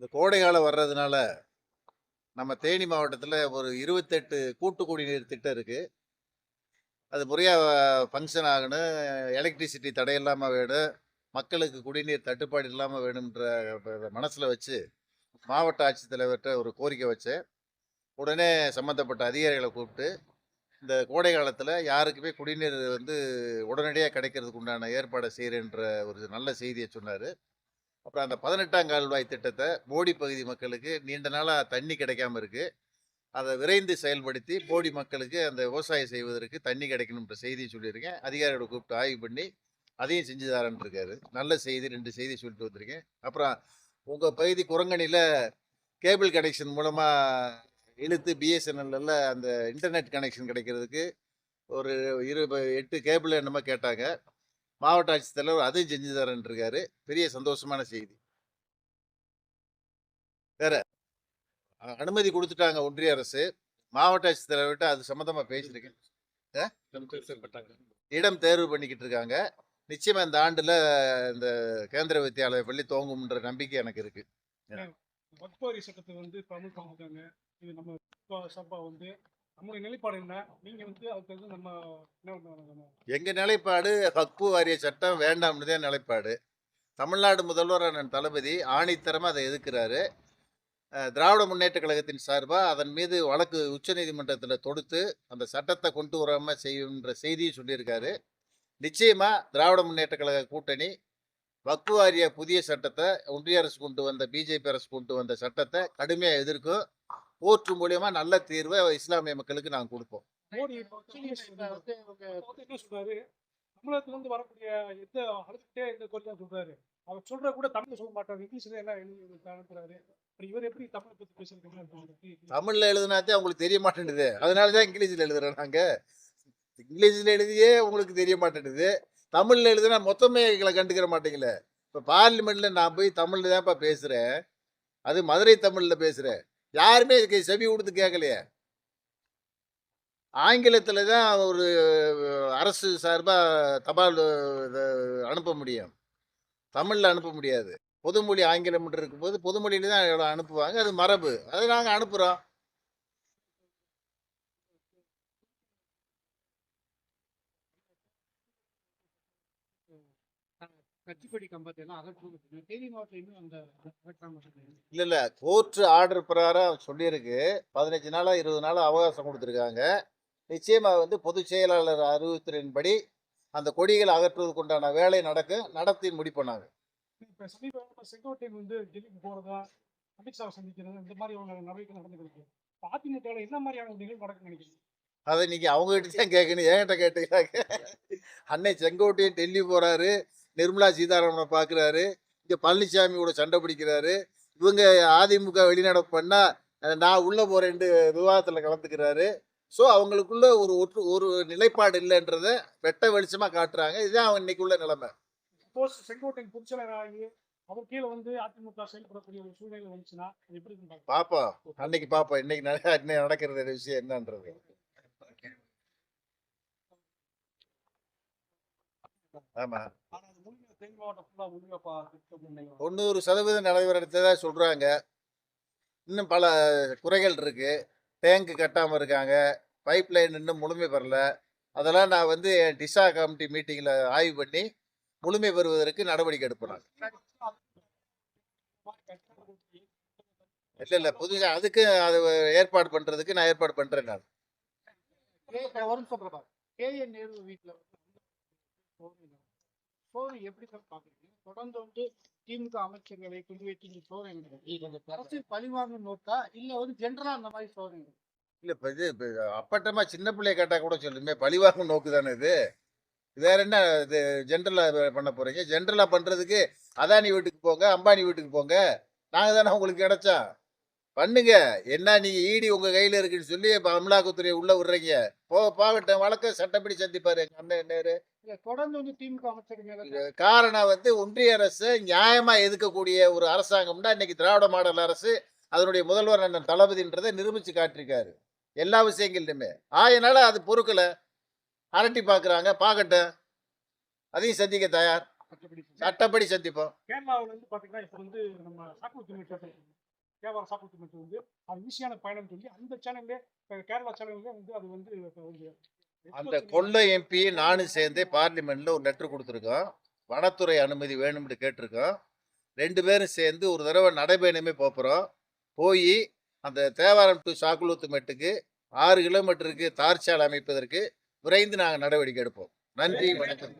இந்த கோடை காலம் வர்றதுனால நம்ம தேனி மாவட்டத்தில் ஒரு இருபத்தெட்டு கூட்டு குடிநீர் திட்டம் இருக்குது அது முறையாக ஃபங்க்ஷன் ஆகணும். எலக்ட்ரிசிட்டி தடை இல்லாமல் வேணும். மக்களுக்கு குடிநீர் தட்டுப்பாடு இல்லாமல் வேணுன்ற மனசில் வச்சு மாவட்ட ஆட்சித்தலைவர்கிட்ட ஒரு கோரிக்கை வச்சேன். உடனே சம்மந்தப்பட்ட அதிகாரிகளை கூப்பிட்டு இந்த கோடை காலத்தில் யாருக்குமே குடிநீர் வந்து உடனடியாக கிடைக்கிறதுக்கு உண்டான ஏற்பாடை செய்கிறேன்ற ஒரு நல்ல செய்தியை சொன்னார். அப்புறம் அந்த பதினெட்டாம் கால்வாய் திட்டத்தை போடி பகுதி மக்களுக்கு நீண்ட நாளாக தண்ணி கிடைக்காம இருக்கு. அதை விரைந்து செயல்படுத்தி போடி மக்களுக்கு அந்த விவசாயம் செய்வதற்கு தண்ணி கிடைக்கணுன்ற செய்தியை சொல்லியிருக்கேன். அதிகாரியோட கூப்பிட்டு ஆய்வு பண்ணி அதையும் செஞ்சு தரேன்னு இருக்காரு. நல்ல செய்தி ரெண்டு செய்தி சொல்லிட்டு வந்திருக்கேன். அப்புறம் உங்கள் பகுதி குரங்கணியில் கேபிள் கனெக்ஷன் மூலமாக இழுத்து பிஎஸ்என்எல்ல அந்த இன்டர்நெட் கனெக்ஷன் கிடைக்கிறதுக்கு ஒரு இரு எட்டு கேபிள் என்னமோ கேட்டாங்க. மாவட்ட ஆட்சித்தலைவர் அதையும் செஞ்சு தரேன் இருக்காரு பெரிய சந்தோஷமான செய்தி. வேற அனுமதி கொடுத்துட்டாங்க ஒன்றிய அரசு. மாவட்ட ஆட்சித்தலைவர்கிட்ட அது சம்மந்தமா பேசியிருக்கேன். இடம் தேர்வு பண்ணிக்கிட்டு இருக்காங்க நிச்சயமா இந்த ஆண்டுல இந்த கேந்திர வித்தியாலய பள்ளி துவங்கும்ன்ற நம்பிக்கை எனக்கு இருக்கு. சட்டத்தை வந்து தமிழ் இது நம்ம சபா வந்து நம்மளுடைய நிலைப்பாடு என்ன? நீங்க வந்து அதுக்கு நம்ம என்ன எங்க நிலைப்பாடு? ஹக்கு வாரிய சட்டம் வேண்டாம்னு தான் நிலைப்பாடு. தமிழ்நாடு முதல்வர் அண்ணன் தளபதி ஆணித்தரமாக அதை எதிர்க்கிறாரு. அஹ், திராவிட முன்னேற்ற கழகத்தின் சார்பாக அதன் மீது வழக்கு உச்சநீதிமன்றத்தில் தொடுத்து அந்த சட்டத்தை கொண்டு வராமல் செய்யுன்ற செய்தியை சொல்லியிருக்காரு. நிச்சயமாக திராவிட முன்னேற்ற கழக கூட்டணி வக்பு வாரிய புதிய சட்டத்தை ஒன்றிய அரசு கொண்டு வந்த பிஜேபி அரசு கொண்டு வந்த சட்டத்தை கடுமையாக எதிர்க்கும். கோர்ட்டு மூலியமா நல்ல தீர்வை இஸ்லாமிய மக்களுக்கு நாங்கள் கொடுப்போம். வரக்கூடிய எந்த அழுத்தே இந்த கோரிக்கை சொல்றாரு? அவர் சொல்ற கூட தமிழ்ல சொல்ல மாட்டாரு. இங்கிலீஷ்ல எல்லாம் எழுதி இவர் எப்படி தமிழை பத்தி பேசுறதுக்கு தமிழ்ல எழுதுனாத்தே உங்களுக்கு தெரிய மாட்டேங்குது அதனால தான் இங்கிலீஷ்ல எழுதுறோம் நாங்க. இங்கிலீஷ்ல எழுதியே உங்களுக்கு தெரிய மாட்டேங்குது தமிழ்ல எழுதுனா மொத்தமே எங்களை கண்டுக்கிற மாட்டீங்களே. இப்போ பார்லிமெண்ட்ல நான் போய் தமிழ்ல தான்ப்பா பேசுறேன். அது மதுரை தமிழ்ல பேசுறேன். யாருமே இதுக்கு செவி கொடுத்து கேட்கலையே. ஆங்கிலத்தில் தான் ஒரு அரசு சார்பாக தபால் அனுப்ப முடியும். தமிழில் அனுப்ப முடியாது. பொதுமொழி ஆங்கிலம் இருக்கும்போது பொதுமொழியில் தான் அனுப்புவாங்க. அது மரபு. அதை நாங்கள் அனுப்புகிறோம் கட்சிப்படி கம்பத்தை எல்லாம் அகற்றுவது தேனி மாவட்டம் இன்னும் அந்த அகற்றாம இருக்கு. இல்லை இல்லை. கோர்ட்டு ஆர்டர் பிரகாரம் சொல்லியிருக்கு. பதினஞ்சு நாளா இருபது நாளா அவகாசம் கொடுத்துருக்காங்க. நிச்சயமா வந்து பொதுச் செயலாளர் அறிவுறுத்தலின்படி அந்த கொடிகளை அகற்றுவதற்கு உண்டான வேலை நடக்கும். நடத்தி முடிப்போம் இப்ப சமீப செங்கோட்டையன் வந்து டெல்லிக்கு போறதா அமித்ஷாவை சந்திக்கிறது இந்த மாதிரி ஒரு நடவடிக்கை நடந்துருக்கு அதிமுகவில் என்ன மாதிரியான நிகழ்வு நடக்குன்னு நினைக்கிறீங்க? அதை நீங்கள் அவங்ககிட்ட தான் கேட்கணும். என்கிட்ட கேட்டுக்கிறாங்க அன்னை செங்கோட்டையன் டெல்லி போகிறாரு நிர்மலா சீதாராமனை பார்க்குறாரு இங்கே பழனிசாமியோட சண்டை பிடிக்கிறாரு. இவங்க அதிமுக வெளிநடப்பு பண்ணால் நான் உள்ளே போகிறேன்ட்டு விவாதத்தில் கலந்துக்கிறாரு. ஸோ அவங்களுக்குள்ள ஒரு ஒற்று ஒரு நிலைப்பாடு இல்லைன்றத வெட்ட வெளிச்சமாக காட்டுறாங்க. இதுதான் அவன் இன்னைக்குள்ள நிலைமை. சப்போஸ் செங்கோட்டையன் பொதுச்செயலர் ஆகி அவர் கீழே வந்து அதிமுக செயல்படக்கூடிய ஒரு சூழ்நிலை வந்துச்சுன்னா எப்படி. பார்ப்போம் அன்னைக்கு பார்ப்போம் இன்னைக்கு இன்னைக்கு நடக்கிற விஷயம் என்னன்றது. ஆமாம் தொண்ணூறு சதவீதம் நிலவரத்ததா சொல்கிறாங்க இன்னும் பல குறைகள் இருக்குது டேங்கு கட்டாமல் இருக்காங்க. பைப் லைன் இன்னும் முழுமை பெறல. அதெல்லாம் நான் வந்து டிசா கமிட்டி மீட்டிங்கில் ஆய்வு பண்ணி முழுமை பெறுவதற்கு நடவடிக்கை எடுப்பேன். இல்லை இல்லை புதுசாக அதுக்கு அது ஏற்பாடு பண்ணுறதுக்கு நான் ஏற்பாடு பண்ணுறேன் நான். ஒரு நிமிஷம் பிரபா கேஏ நேரு வீட்டில் சோதனை எப்படி சார் பார்க்குறீங்க? தொடர்ந்து வந்து திமுக அமைச்சர்களை குறிவைத்து இந்த சோதனை அரசியல் பழிவாங்க நோக்கா இல்லை வந்து ஜென்ரலா அந்த மாதிரி சோதனை இல்லை இப்போ இது அப்பட்டமா சின்ன பிள்ளைய கேட்டால் கூட சொல்லுமே பழிவாங்கும் நோக்கு தானே இது? வேற என்ன இது ஜென்ரலாக பண்ண போறீங்க? ஜென்ரலாக பண்ணுறதுக்கு அதானி வீட்டுக்கு போங்க அம்பானி வீட்டுக்கு போங்க. நாங்கள் தானே உங்களுக்கு கிடைச்சோம் பண்ணுங்க. என்ன நீங்கள் ஈடி உங்கள் கையில் இருக்குன்னு சொல்லி இப்போ அமலாக்கத்துறையை உள்ளே விடுறீங்க. போ போகட்டும் வழக்க சட்டப்படி சந்திப்பாரு அண்ணன் நேரு தொடர்ந்து வந்து திமுக அமைச்சர்கள் காரணம் வந்து ஒன்றிய அரசு நியாயமாக எதுக்கக்கூடிய ஒரு அரசாங்கம்னா இன்னைக்கு திராவிட மாடல் அரசு அதனுடைய முதல்வர் அண்ணன் தளபதின்றதை நிரூபித்து காட்டியிருக்காரு. எல்லா விஷயங்கள்லையுமே ஆயனால அது பொறுக்கலை. அரட்டி பார்க்குறாங்க பார்க்கட்டும் அதையும் சந்திக்க தயார். சட்டப்படி சந்திப்போம். கேரளாவுல இருந்து பாத்தீங்கன்னா இப்போ வந்து நம்ம சாக்குத்தி மீட்டர் கேரளா சாக்குத்தி மீட்டர் வந்து அது ஈஸியான பயணம் சொல்லி அந்த சேனல்லே கேரளா சேனல்லே வந்து அது வந்து வந்து அந்த கொள்ளை எம்பி நானும் சேர்ந்தே பார்லிமெண்ட்ல ஒரு லெட்டர் கொடுத்துருக்கோம். வனத்துறை அனுமதி வேணும்னு கேட்டிருக்கோம். ரெண்டு பேரும் சேர்ந்து ஒரு தடவை நடைபயணமே போகிறோம் போய் அந்த தேவாரம் டு சாக்குலூத்து மெட்டுக்கு ஆறு கிலோமீட்டருக்கு தார் சாலை அமைப்பதற்கு விரைந்து நாங்கள் நடவடிக்கை எடுப்போம். நன்றி வணக்கம்.